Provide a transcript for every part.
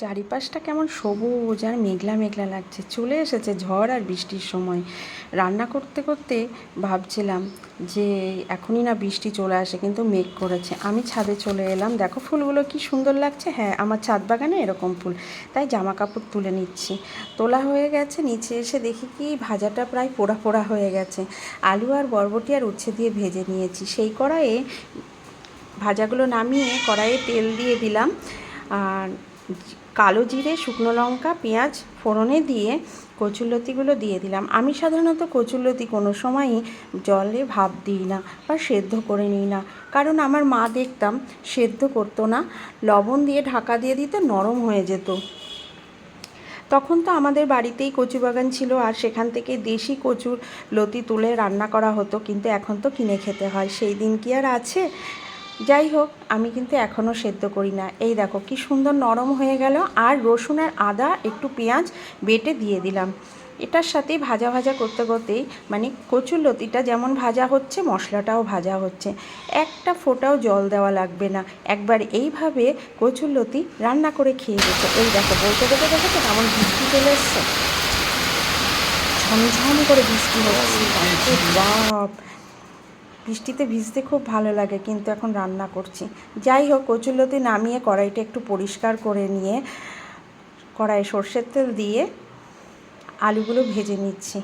চারিপাশটা কেমন সবুজ আর মেঘলা মেঘলা লাগছে। চলে এসেছে ঝড় আর বৃষ্টির সময়। রান্না করতে করতে ভাবছিলাম যে এখনই না বৃষ্টি চলে আসে, কিন্তু মেঘ করেছে। আমি ছাদে চলে এলাম। দেখো ফুলগুলো কি সুন্দর লাগছে। হ্যাঁ আমার ছাদ বাগানে এরকম ফুল। তাই জামা কাপড় তুলে নিচ্ছি। তোলা হয়ে গেছে। নিচে এসে দেখি কি ভাজাটা প্রায় পোড়া পোড়া হয়ে গেছে। আলু আর বরবটি আর উচ্ছে দিয়ে ভেজে নিয়েছি। সেই কড়াইয়ে ভাজাগুলো নামিয়ে কড়াইয়ে তেল দিয়ে দিলাম। আর কালো জিরে, শুকনো লঙ্কা, পেঁয়াজ ফোড়নে দিয়ে কচুরলতিগুলো দিয়ে দিলাম। আমি সাধারণত কচুরলতি কোনো সময়ই জলে ভাপ দিই না বা সেদ্ধ করে নিই না। কারণ আমার মা দেখতাম সেদ্ধ করতো না, লবণ দিয়ে ঢাকা দিয়ে দিত নরম হয়ে যেত। তখন তো আমাদের বাড়িতেই কচু বাগান ছিল আর সেখান থেকে দেশি কচুর লতি তুলে রান্না করা হতো, কিন্তু এখন তো কিনে খেতে হয়। সেই দিন কি আর আছে? যাই হোক, আমি কিন্তু এখনও সেদ্ধ করি না। এই দেখো, কি সুন্দর নরম হয়ে গেল আর রসুন আর আদা, একটু পেঁয়াজ বেটে দিয়ে দিলাম। এটার সাথে ভাজা ভাজা করতে করতেই মানে কচুর লতিটা যেমন ভাজা হচ্ছে, মশলাটাও ভাজা হচ্ছে। একটা ফোঁটাও জল দেওয়া লাগবে না। একবার এইভাবে কচুর লতি রান্না করে খেয়ে গেছে এই দেখো, বলতে বলতে দেখেছ কেমন বৃষ্টি চলে এসছে। ঝমঝম করে বৃষ্টি হচ্ছে। বাপ। বৃষ্টিতে ভিজতে খুব ভালো লাগে, কিন্তু এখন রান্না করছি যাই হোক, কচুরলতি নামিয়ে কড়াইটা একটু পরিষ্কার করে নিয়ে কড়াইয়ে সর্ষের তেল দিয়ে আলুগুলো ভেজে নিচ্ছি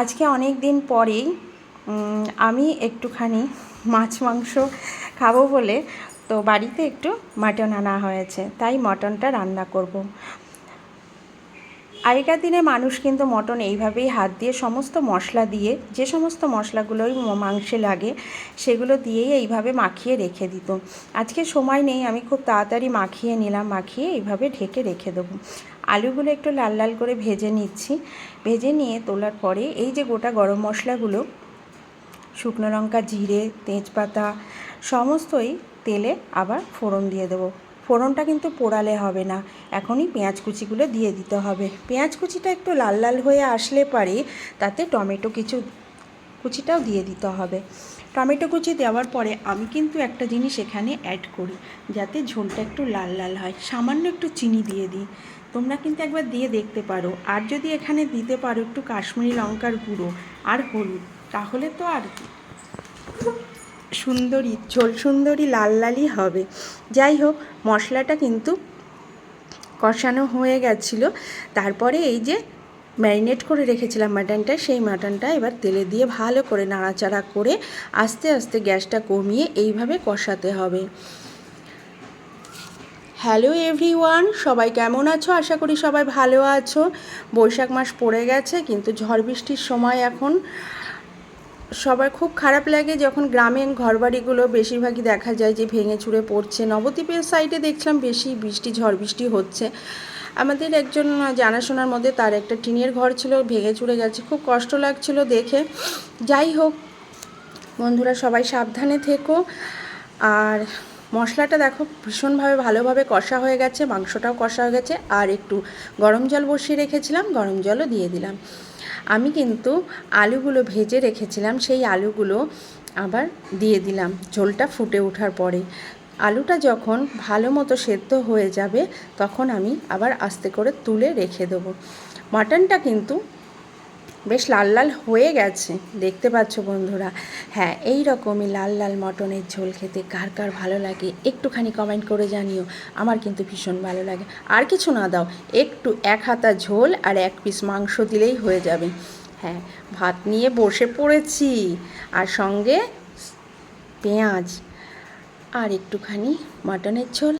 আজকে অনেক দিন পরেই আমি একটুখানি মাছ, মাংস খাব বলে তো বাড়িতে একটু মাটন আনা হয়েছে, তাই মটনটা রান্না করব। আগেকার দিনে মানুষ কিন্তু মটন এইভাবেই হাত দিয়ে সমস্ত মশলা দিয়ে, যে সমস্ত মশলাগুলোই মাংসে লাগে, সেগুলো দিয়েই এইভাবে মাখিয়ে রেখে দিত। আজকে সময় নেই, আমি খুব তাড়াতাড়ি মাখিয়ে নিলাম, মাখিয়ে এইভাবে ঢেকে রেখে দেবো। আলুগুলো একটু লাল লাল করে ভেজে নিচ্ছি। ভেজে নিয়ে তোলার পরে এই যে গোটা গরম মশলাগুলো, শুকনো লঙ্কা, জিরে, তেজপাতা, সমস্তই তেলে আবার ফোড়ন দিয়ে দেবো। ফোড়নটা কিন্তু পোড়ালে হবে না। এখনই পেঁয়াজ কুচিগুলো দিয়ে দিতে হবে। পেঁয়াজ কুচিটা একটু লাল লাল হয়ে আসলে পারে, তাতে টমেটো কিছু কুচিটাও দিয়ে দিতে হবে। টমেটো কুচি দেওয়ার পরে আমি কিন্তু একটা জিনিস এখানে অ্যাড করি, যাতে ঝোলটা একটু লাল লাল হয়। সামান্য একটু চিনি দিয়ে দিই। তোমরা কিন্তু একবার দিয়ে দেখতে পারো। আর যদি এখানে দিতে পারো একটু কাশ্মীরি লঙ্কার গুঁড়ো আর হলুদ, তাহলে তো আর সুন্দরী ঝোল সুন্দরী লাল লালই হবে। যাই হোক, মশলাটা কিন্তু কষানো হয়ে গেছিল। তারপরে এই যে ম্যারিনেট করে রেখেছিলাম মাটনটা, সেই মাটনটা এবার তেলে দিয়ে ভালো করে নাড়াচাড়া করে আস্তে আস্তে গ্যাসটা কমিয়ে এইভাবে কষাতে হবে। হ্যালো এভরিওয়ান, সবাই কেমন আছো? আশা করি সবাই ভালো আছো। বৈশাখ মাস পড়ে গেছে, কিন্তু ঝড় বৃষ্টির সময় এখন সবার খুব খারাপ লাগে যখন গ্রামীণ ঘরবাড়িগুলো বেশিরভাগই দেখা যায় যে ভেঙে চুরে পড়ছে। নবদ্বীপের সাইডে দেখছিলাম বেশি বৃষ্টি, ঝড় বৃষ্টি হচ্ছে। আমাদের একজন জানাশোনার মধ্যে তার একটা টিনের ঘর ছিল, ভেঙে চুরে গেছে। খুব কষ্ট লাগছিল দেখে। যাই হোক, বন্ধুরা সবাই সাবধানে থেকো। আর মশলাটা দেখো, ভীষণভাবে ভালোভাবে কষা হয়ে গেছে, মাংসটাও কষা হয়ে গেছে। আর একটু গরম জল বসিয়ে রেখেছিলাম, গরম জলও দিয়ে দিলাম। আমি কিন্তু আলুগুলো ভেজে রেখেছিলাম, সেই আলুগুলো আবার দিয়ে দিলাম। ঝোলটা ফুটে ওঠার পরে। আলুটা যখন ভালো মতো সেদ্ধ হয়ে যাবে, তখন আমি আবার আস্তে করে তুলে রেখে দেবো। মাটনটা কিন্তু বেশ লাল লাল হয়ে গেছে, দেখতে পাচ্ছ বন্ধুরা। হ্যাঁ এই রকমই লাল লাল মটনের ঝোল খেতে কার কার ভালো লাগে একটুখানি কমেন্ট করে জানিও, আমার কিন্তু ভীষণ ভালো লাগে। আর কিছু না দাও, একটু এক হাতা ঝোল আর এক পিস মাংস দিলেই হয়ে যাবে। হ্যাঁ ভাত নিয়ে বসে পড়েছি, আর সঙ্গে পেঁয়াজ, আর একটুখানি মাটনের ঝোল।